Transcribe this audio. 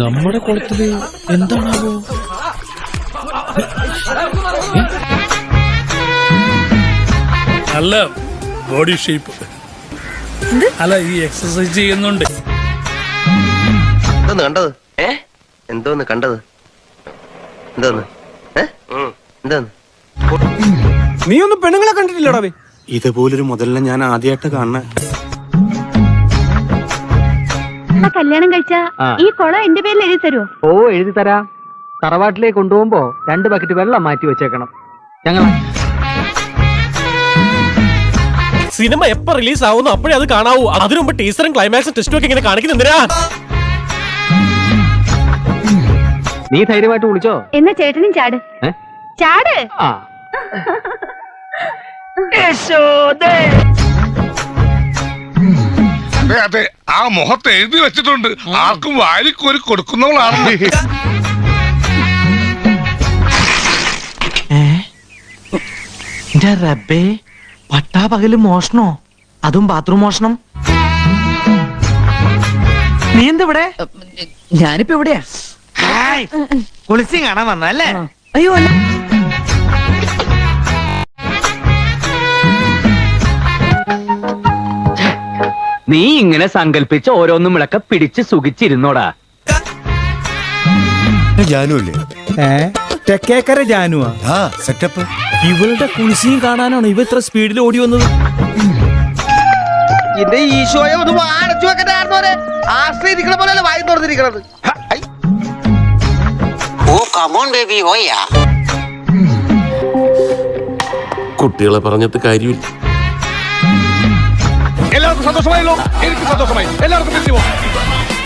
നമ്മുടെ കുളത്തിൽ എന്താണാവോ? നല്ല ബോഡി ഷേപ്പ് അല്ല ഈ എക്സസൈസ് ചെയ്യുന്നുണ്ട്. എന്തോന്ന് കണ്ടത്? ഏ? എന്തോന്ന് കണ്ടത്? എന്തോന്ന്? എന്തോന്ന്? നീ ഒന്നും പെണ്ണുങ്ങളെ കണ്ടിട്ടില്ലടാ ഇതുപോലൊരു മുതലിനെ ഞാൻ ആദ്യമായിട്ട് കാണുന്നത് ആ കല്യാണം കഴിച്ച ഈ കുളം എന്റെ പേരിൽ എഴുതി തരുമോ ഓ എഴുതി തരാം. തറവാട്ടിലേക്ക് കൊണ്ടുപോകുമ്പോ രണ്ട് ബക്കറ്റ് വെള്ളം മാറ്റി വെച്ചേക്കണം. ഞങ്ങൾ സിനിമ എപ്പോ റിലീസ് ആവുന്നു അപ്പോഴേ അത് കാണാവൂ. അതിനു മുമ്പ് ടീച്ചറും ക്ലൈമാക്സും ടെസ്റ്റും ഒക്കെ ഇങ്ങനെ കാണിക്കുന്ന എന്തിനാ? നീ ധൈര്യമായിട്ട് വിളിച്ചോ? എന്ന ചേട്ടനും ചാട്? ചാട്. ആ. അതെ അതെ. ആ മുഖത്ത് എഴുതി വെച്ചിട്ടുണ്ട്. ആർക്കും വാരിക്കോരി കൊടുക്കുന്നവളാണ് റബ്ബേ പട്ടാ പകൽ മോഷണോ? അതും ബാത്റൂം മോഷണം? നീ എന്തിവിടെ? ഞാനിപ്പോ എവിടെയാ? കുളിച്ചു കാണാൻ വന്നല്ലേ അയ്യോ അല്ല. നീ ഇങ്ങനെ സങ്കല്പിച്ച് ഓരോന്നും വിളക്ക പിടിച്ച് സുഖിച്ചിരുന്നോടാ. തെക്കേക്കര ജാനുവാ. ആ സെറ്റപ്പ്. ഇവളുടെ കുളിശിയും കാണാനാണ് ഇവ ഇത്ര സ്പീഡിൽ ഓടി വന്നത്? എന്റെ ഈശോയെ ഒന്ന് അടച്ചു വെക്കണ്ടായിരുന്നോരെ ആശ്രയിരിക്കണ പോലെ വായി തുറന്നിരിക്കണത്. കുട്ടികളെ പറഞ്ഞിട്ട് കാര്യമില്ല. cruzando sobre el, el cruzando sobre el, el largo.